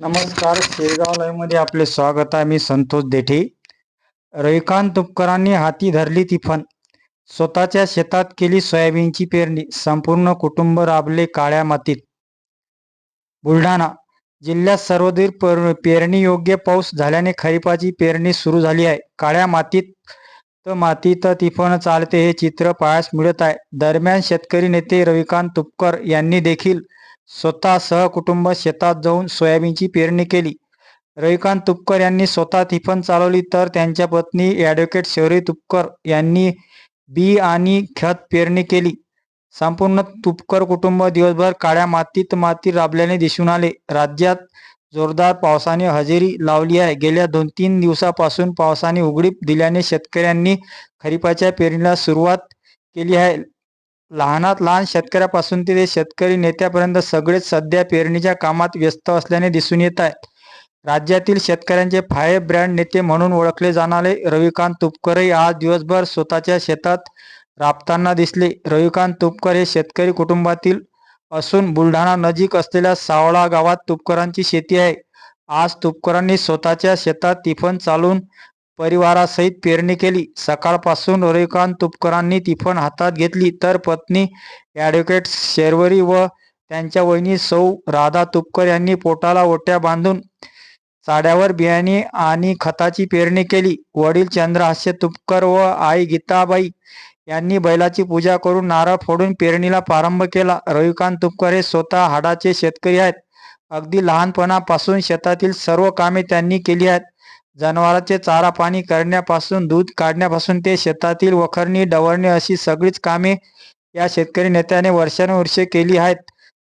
नमस्कार शेगाव लाईव्हमध्ये आपले स्वागत आहे. मी संतोष देठे. रविकांत तुपकरांनी हाती धरली तिफन स्वतःच्या शेतात केली सोयाबीनची पेरणी. संपूर्ण कुटुंब राबले काळ्या मातीत. बुलढाणा जिल्ह्यात सर्वदूर पेरणी योग्य पाऊस झाल्याने खरीपाची पेरणी सुरू झाली आहे. काळ्या मातीत तर मातीत तिफन चालते हे चित्र पाहायस मिळत आहे. दरम्यान शेतकरी नेते रविकांत तुपकर यांनी देखील स्वतः सहकुटुंब शेतात जाऊन सोयाबीनची पेरणी केली. रविकांत तुपकर यांनी स्वतः तिफन चालवली तर त्यांच्या पत्नी ॲडव्होकेट शौरी तुपकर यांनी बी आणि खत पेरणी केली. संपूर्ण तुपकर कुटुंब दिवसभर काळ्या मातीत माती राबल्याने दिसून आले. राज्यात जोरदार पावसाने हजेरी लावली आहे. गेल्या दोन तीन दिवसापासून पावसाने उघडीप दिल्याने शेतकऱ्यांनी खरीपाच्या पेरणीला सुरुवात केली आहे. लहानात लहान शेतकऱ्यापासून ते शेतकरी नेत्यापर्यंत सगळेच सध्या पेरणीच्या कामात व्यस्त असल्याने दिसून येत आहेत. राज्यातील शेतकऱ्यांचे फाय ब्रँड नेते म्हणून ओळखले जाणारे रविकांत तुपकरही आज दिवसभर स्वतःच्या शेतात राबताना दिसले. रविकांत तुपकर हे शेतकरी कुटुंबातील असून बुलढाणा नजीक असलेल्या सावळा गावात तुपकरांची शेती आहे. आज तुपकरांनी स्वतःच्या शेतात तिफन चालून परिवारासहित पेरणी केली. सकाळपासून रविकांत तुपकरांनी तिफन हातात घेतली. तर पत्नी ॲडव्होकेट शेरवरी व त्यांच्या वहिनी सौ राधा तुपकर यांनी पोटाला ओट्या बांधून साड्यावर बियाणे आणि खताची पेरणी केली. वडील चंद्रहास्य तुपकर व आई गीताबाई यांनी बैलाची पूजा करून नारळ फोडून पेरणीला प्रारंभ केला. रविकांत तुपकर हे स्वतः हाडाचे शेतकरी आहेत. अगदी लहानपणापासून शेतातील सर्व कामे त्यांनी केली आहेत. जनावरांचे चारा पाणी करण्यापासून दूध काढण्यापासून ते शेतातील वखरणी डवरणे अशी सगळीच कामे या शेतकरी नेत्याने वर्षानुवर्षे केली आहेत.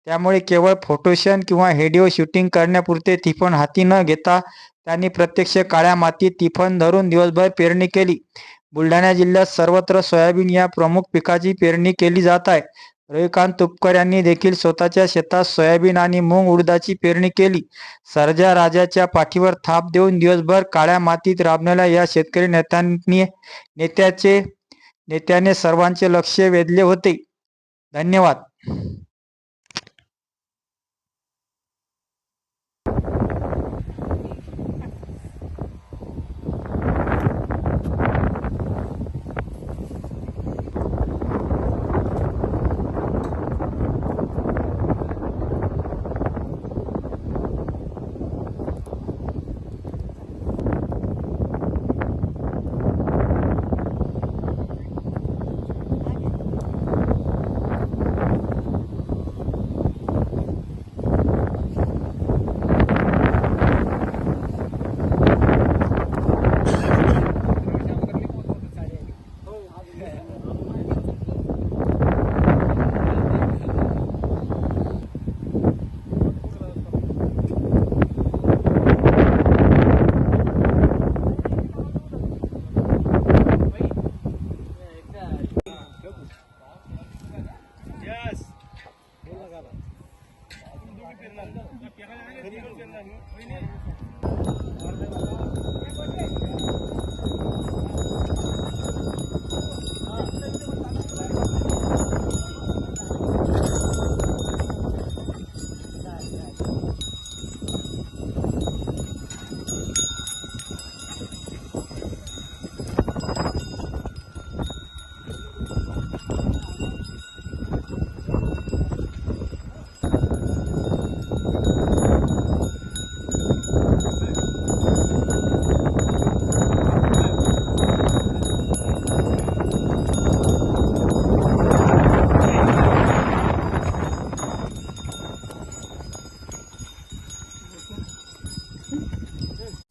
त्यामुळे केवळ फोटोशन किंवा व्हिडिओ शूटिंग करण्यापुरते तिफण हाती न घेता त्यांनी प्रत्यक्ष काळ्या मातीत तिफण धरून दिवसभर पेरणी केली. बुलढाणा जिल्ह्यात सर्वत्र सोयाबीन या प्रमुख पिकाची पेरणी केली जात आहे. रविकांत तुपकर यांनी देखील स्वतःच्या शेतात सोयाबीन आणि मूग उडदाची पेरणी केली. सरजा राजाच्या पाठीवर थाप देऊन दिवसभर काळ्या मातीत राबणाऱ्या या शेतकरी नेत्यांनी नेत्याचे नेत्याने सर्वांचे लक्ष वेधले होते. धन्यवाद. फिरणार